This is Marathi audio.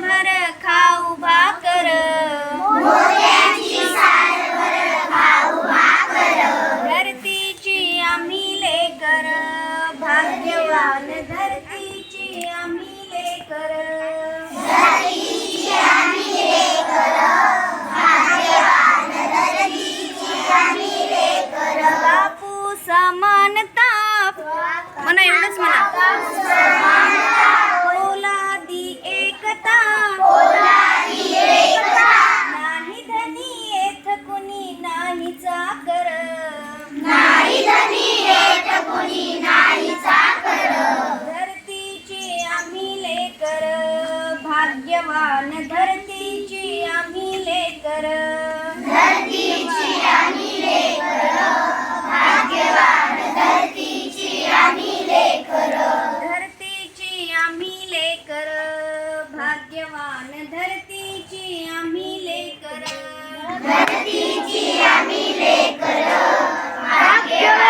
भर खाऊ भाकर. धरतीची आम्ही लेकर. भाग्यवान धरतीची आम्ही लेकर. पान धरतीची